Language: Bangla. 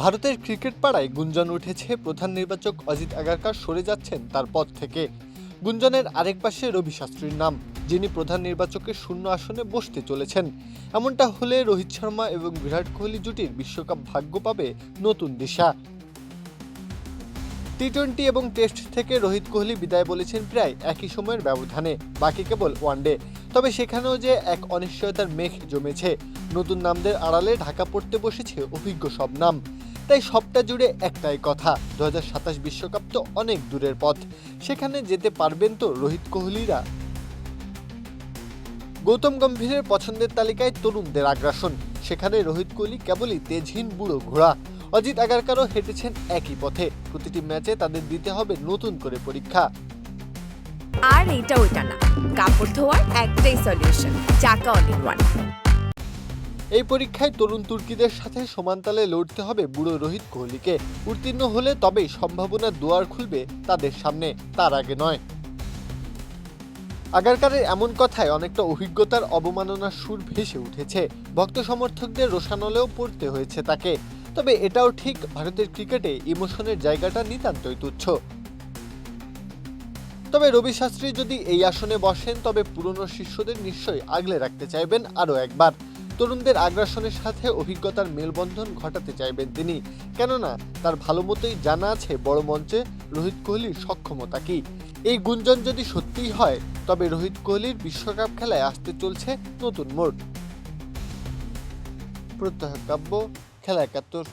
ভারতের ক্রিকেট পাড়ায় গুঞ্জন উঠেছে প্রধান নির্বাচক অজিত আগারকার সরে যাচ্ছেন তার পদ থেকে। গুঞ্জনের আরেক পাশে রবি শাস্ত্রীর নাম, যিনি প্রধান নির্বাচকের শূন্য আসনে বসতে চলেছেন। এমনটা হলে রোহিত শর্মা এবং বিরাট কোহলি জুটির বিশ্বকাপ ভাগ্য পাবে নতুন দিশা। টি টোয়েন্টি এবং টেস্ট থেকে রোহিত কোহলি বিদায় বলেছেন প্রায় একই সময়ের ব্যবধানে, বাকি কেবল ওয়ানডে তবে সেখানেও যে এক অনিশ্চয়তার মেঘ জমেছে, নতুন নামদের আড়ালে ঢাকা পড়তে বসেছে অভিজ্ঞ সব নাম। তাই সবটা জুড়ে একটাই কথা দু বিশ্বকাপ তো অনেক দূরের পথ, সেখানে যেতে পারবেন তো রোহিত কোহলিরা? গৌতম গম্ভীরের পছন্দের তালিকায় তরুণদের আগ্রাসন, সেখানে রোহিত কোহলি কেবলই তেজহীন বুড়ো ঘোড়া, অজিত আগারকারও হেঁটেছেন একই পথে, প্রতিটি ম্যাচে তাদের দিতে হবে নতুন করে পরীক্ষা। আর এটা ওইটা না, কাপড় ধোয়ার একটাই সলিউশন চাকা অল ইন ওয়ান এই পরীক্ষায় তরুণ তুর্কিদের সাথে সমানতালে লড়তে হবে বুড়ো রোহিত কোহলিকে। উত্তীর্ণ হলে তবেই সম্ভাবনার দুয়ার খুলবে তাদের সামনে, তার আগে নয়। আগারকারের এমন কথায় অনেকটা অভিজ্ঞতার অবমাননার সুর ভেসে উঠেছে। ভক্ত সমর্থকদের রোশানলেও পড়তে হয়েছে তাকে। তবে এটাও ঠিক, ভারতের ক্রিকেটে ইমোশনের জায়গাটা নিতান্তই তুচ্ছ। তবে রবি শাস্ত্রী যদি এই আসনে বসেন, তবে পুরনো শিষ্যদের নিশ্চয়ই আগলে রাখতে চাইবেন আরও একবার। তরুণদের আগ্রাসনের সাথে অভিজ্ঞতার মেলবন্ধন ঘটাতে চাইবেন তিনি। কেননা, তার ভালো মতোই জানা আছে বড় মঞ্চে রোহিত কোহলির সক্ষমতা কি। এই গুঞ্জন যদি সত্যিই হয়, তবে রোহিত কোহলির বিশ্বকাপ খেলায় আসতে চলছে নতুন মোড়। প্রত্যহ কাব্য, খেলা একাত্তর।